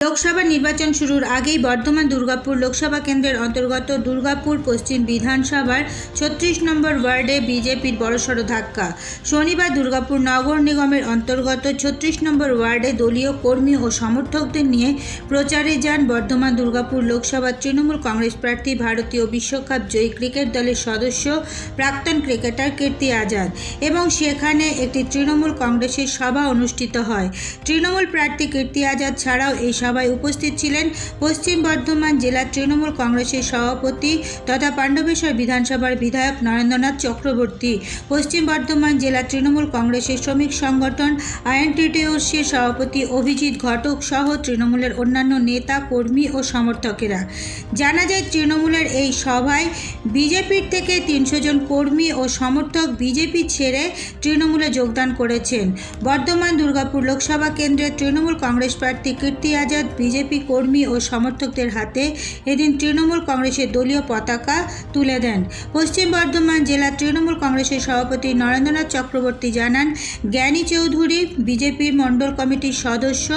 লোকসভা নির্বাচন শুরুর আগেই বর্ধমান দুর্গাপুর লোকসভা কেন্দ্রের অন্তর্গত দুর্গাপুর পশ্চিম বিধানসভার ছত্রিশ নম্বর ওয়ার্ডে বিজেপির বড়সড় ধাক্কা। শনিবার দুর্গাপুর নগর নিগমের অন্তর্গত ছত্রিশ নম্বর ওয়ার্ডে দলীয় কর্মী ও সমর্থকদের নিয়ে প্রচারে যান বর্ধমান দুর্গাপুর লোকসভার তৃণমূল কংগ্রেস প্রার্থী ভারতীয় বিশ্বকাপ জয়ী ক্রিকেট দলের সদস্য প্রাক্তন ক্রিকেটার কীর্তি আজাদ এবং সেখানে একটি তৃণমূল কংগ্রেসের সভা অনুষ্ঠিত হয়। তৃণমূল প্রার্থী কীর্তি আজাদ ছাড়াও এই সভায় উপস্থিত ছিলেন পশ্চিম বর্ধমান জেলা তৃণমূল কংগ্রেসের সভাপতি তথা পাণ্ডবেশ্বর বিধানসভার বিধায়ক নরেন্দ্রনাথ চক্রবর্তী, পশ্চিম বর্ধমান জেলা তৃণমূল কংগ্রেসের শ্রমিক সংগঠন আইএনটিটিউসির সভাপতি অভিজিৎ ঘটক সহ তৃণমূলের অন্যান্য নেতা, কর্মী ও সমর্থকেরা। জানা যায়, তৃণমূলের এই সভায় বিজেপির থেকে তিনশো জন কর্মী ও সমর্থক বিজেপি ছেড়ে তৃণমূলে যোগদান করেছেন। বর্ধমান দুর্গাপুর লোকসভা কেন্দ্রের তৃণমূল কংগ্রেস প্রার্থী কীর্তি আজাদ বিজেপি কর্মী ও সমর্থকদের হাতে এদিন তৃণমূল কংগ্রেসের দলীয় পতাকা তুলে দেন। পশ্চিম বর্ধমান জেলা তৃণমূল কংগ্রেসের সভাপতি নরেন্দ্রনাথ চক্রবর্তী জানান, জ্ঞানী চৌধুরী, বিজেপির মণ্ডল কমিটির সদস্য,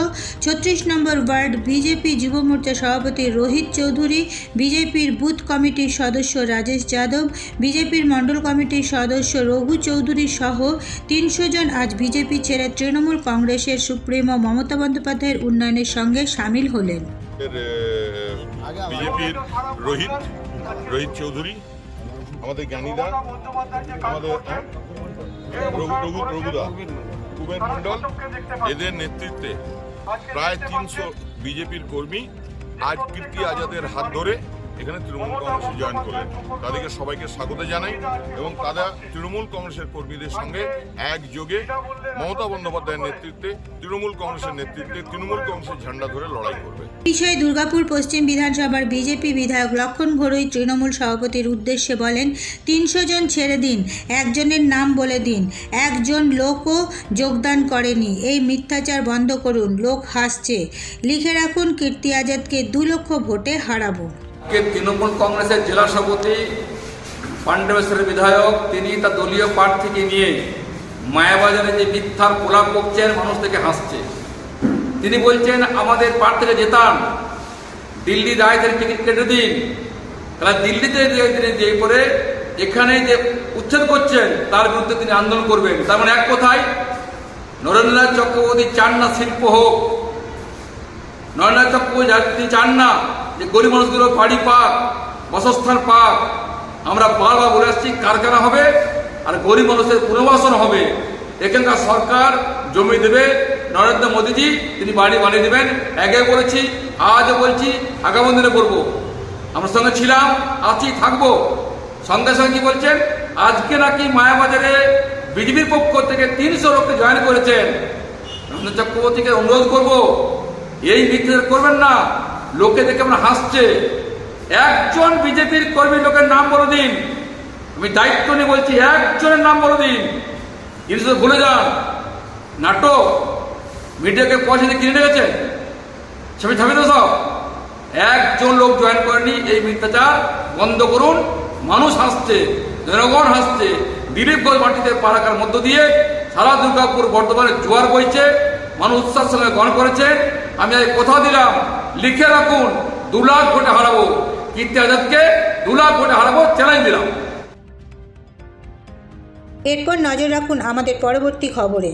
ছত্রিশ নম্বর ওয়ার্ড বিজেপি যুব মোর্চা সভাপতি রোহিত চৌধুরী, বিজেপির বুথ কমিটির সদস্য রাজেশ যাদব, বিজেপির মণ্ডল কমিটির সদস্য রঘু চৌধুরী সহ তিনশো জন আজ বিজেপি ছেড়ে তৃণমূল কংগ্রেসের সুপ্রিমো মমতা বন্দ্যোপাধ্যায়ের উন্নয়নের সঙ্গে সামিল হলেন। বিজেপির রোহিত রোহিত চৌধুরী, আমাদের জ্ঞানীদা আমাদের রঘু রঘু রঘুদা কুবের মণ্ডল, এদের নেতৃত্বে প্রায় তিনশো বিজেপির কর্মী আজ কীর্তি আজাদের হাত ধরে এখানে তৃণমূল কংগ্রেসে জয়েন করলেন তাদেরকে সবাইকে স্বাগত জানাই এবং তারা তৃণমূল কংগ্রেসের কর্মীদের সঙ্গে একযোগে মমতা বন্দ্যোপাধ্যায়ের নেতৃত্বে, তৃণমূল কংগ্রেসের নেতৃত্বে তৃণমূল কংগ্রেসের ঝান্ডা ধরে লড়াই করবে। বিষয়ে দুর্গাপুর পশ্চিম বিধানসভার বিজেপি বিধায়ক লক্ষণ ঘরুই তৃণমূল সভাপতির উদ্দেশ্যে বলেন, তিনশো জন ছেড়ে দিন, একজনের নাম বলে দিন, একজন লোকও যোগদান করেনি। এই মিথ্যাচার বন্ধ করুন, লোক হাসছে। লিখে রাখুন, কীর্তি আজাদকে দু লক্ষ ভোটে হারাবো। কে তৃণমূল কংগ্রেসের জেলা সভাপতি, পাণ্ডবেশ্বরের বিধায়ক, তিনি তার দলীয় প্রার্থীকে নিয়ে মায়াবাজারে যে মিথ্যার প্রলাপ বকছেন মানুষ থেকে হাসছে। তিনি বলছেন, আমাদের প্রার্থীকে জেতান। দিল্লি রায়দের টিকিট কেটে দিন। তাহলে দিল্লিতে তিনি যে করে এখানে যে উচ্ছেদ করছেন, তার বিরুদ্ধে তিনি আন্দোলন করবেন। তার মানে এক কথায়, নরেন্দ্রনাথ চক্রবর্তী চান না শিল্প হোক। নরেন্দ্রনাথ চক্রবর্তী তিনি চান না যে গরিব মানুষগুলো বাড়ি পাক, বাসস্থান পাক। আমরা বারবার বলে আসছি, কারখানা হবে আর গরিব মানুষের পুনর্বাসন হবে। এখানকার সরকার জমি দেবে, নরেন্দ্র মোদীজি তিনি বাড়ি বানিয়ে দেবেন। আগে বলেছি, আজও বলছি, আগামী দিনে করব। আমরা সঙ্গে ছিলাম, আছি, থাকব। সঙ্গে সঙ্গে কি বলছেন? আজকে নাকি মায়াবাজারে বিজেপির পক্ষ থেকে তিনশো লোককে জয়েন করেছেন। চক্রবর্তীকে অনুরোধ করব, এই মিথ্যে করবেন না। লোকে দেখে আমরা হাসছে। একজন বিজেপির কর্মী লোকের নাম বলে দিন। আমি দায়িত্ব নিয়ে বলছি, একজনের নাম বলে দিন। জিনিস তো ভুলে যান। নাটক, মিডিয়াকে পয়সা দিয়ে কিনে রেখেছেন ছবি থাকবে তো সব। একজন লোক জয়েন করেনি, এই মিথ্যাচার বন্ধ করুন। মানুষ হাসছে, জনগণ হাসছে। দিলীপ ঘোষ মাটিতে পারাকার মধ্য দিয়ে সারা দুর্গাপুর বর্তমানে জোয়ার বইছে। মানুষ উৎসাহের সঙ্গে গ্রহণ করেছে। আমি কথা দিলাম। লিখে রাখুন, দু লাখ ভোটে হারাবো। কীর্তি আজাদকে দু লাখ ভোটে হারাবো চ্যালেঞ্জ দিলাম। এরপর নজর রাখুন আমাদের পরবর্তী খবরে।